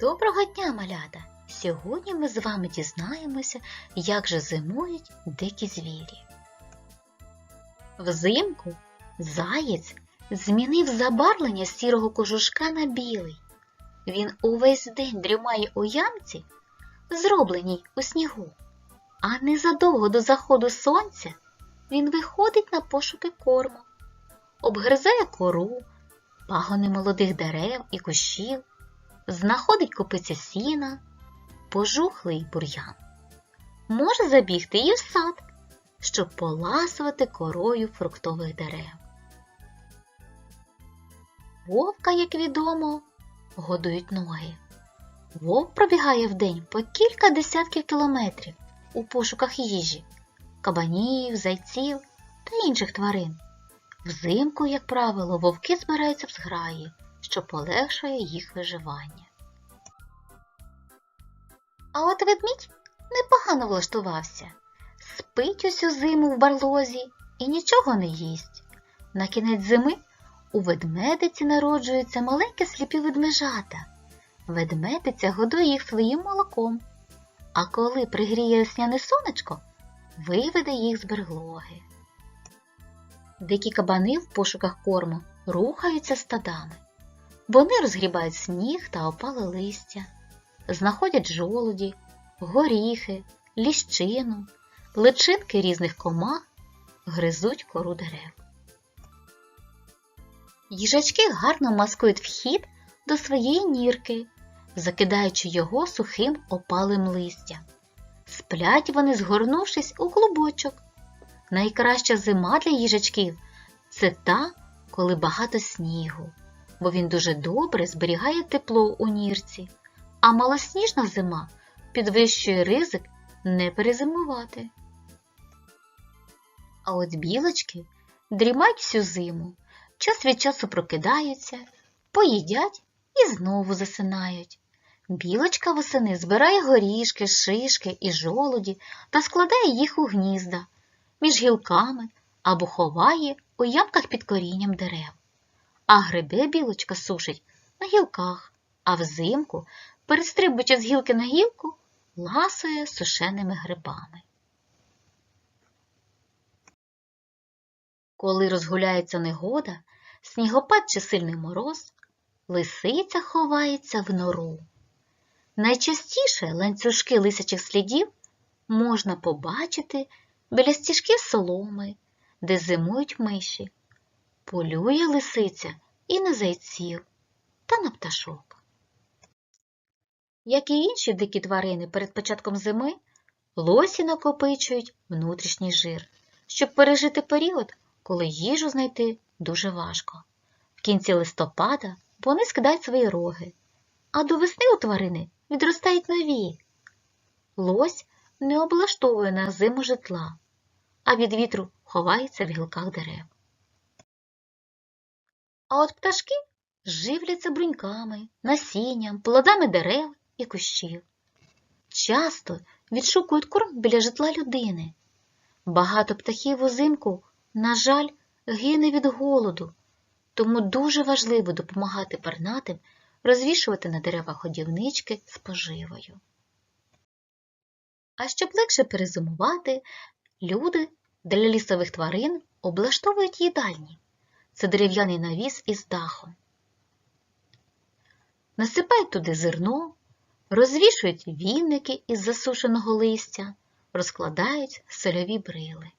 Доброго дня, малята! Сьогодні ми з вами дізнаємося, як же зимують дикі звірі. Взимку заєць змінив забарвлення сірого кожушка на білий. Він увесь день дрімає у ямці, зробленій у снігу, а незадовго до заходу сонця він виходить на пошуки корму, обгризає кору, пагони молодих дерев і кущів знаходить копиця сіна, пожухлий бур'ян. Може забігти і в сад, щоб поласувати корою фруктових дерев. Вовка, як відомо, годують ноги. Вовк пробігає вдень по кілька десятків кілометрів у пошуках їжі, кабанів, зайців та інших тварин. Взимку, як правило, вовки збираються в зграї, що полегшує їх виживання. А от ведмідь непогано влаштувався. Спить усю зиму в барлозі і нічого не їсть. На кінець зими у ведмедиці народжуються маленькі сліпі ведмежата. Ведмедиця годує їх своїм молоком, а коли пригріє весняне сонечко, виведе їх з берглоги. Дикі кабани в пошуках корму рухаються стадами. Вони розгрібають сніг та опале листя, знаходять жолуді, горіхи, ліщину, личинки різних комах, гризуть кору дерев. Їжачки гарно маскують вхід до своєї нірки, закидаючи його сухим опалим листям. Сплять вони, згорнувшись у клубочок. Найкраща зима для їжачків це та, коли багато снігу, бо він дуже добре зберігає тепло у нірці, а малосніжна зима підвищує ризик не перезимувати. А от білочки дрімають всю зиму, час від часу прокидаються, поїдять і знову засинають. Білочка восени збирає горішки, шишки і жолуді та складає їх у гнізда між гілками або ховає у ямках під корінням дерев. А гриби білочка сушить на гілках, а взимку, перестрибуючи з гілки на гілку, ласує сушеними грибами. Коли розгуляється негода, снігопад чи сильний мороз, лисиця ховається в нору. Найчастіше ланцюжки лисячих слідів можна побачити біля стіжків соломи, де зимують миші. Полює лисиця і на зайців та на пташок. Як і інші дикі тварини перед початком зими, лосі накопичують внутрішній жир, щоб пережити період, коли їжу знайти дуже важко. В кінці листопада вони скидають свої роги, а до весни у тварини відростають нові. Лось не облаштовує на зиму житла, а від вітру ховається в гілках дерев. А от пташки живляться бруньками, насінням, плодами дерев і кущів. Часто відшукують корм біля житла людини. Багато птахів узимку, на жаль, гине від голоду, тому дуже важливо допомагати пернатим розвішувати на деревах годівнички з поживою. А щоб легше перезимувати, люди для лісових тварин облаштовують їдальні. Це дерев'яний навіс із дахом. Насипають туди зерно, розвішують вінники із засушеного листя, розкладають сольові брили.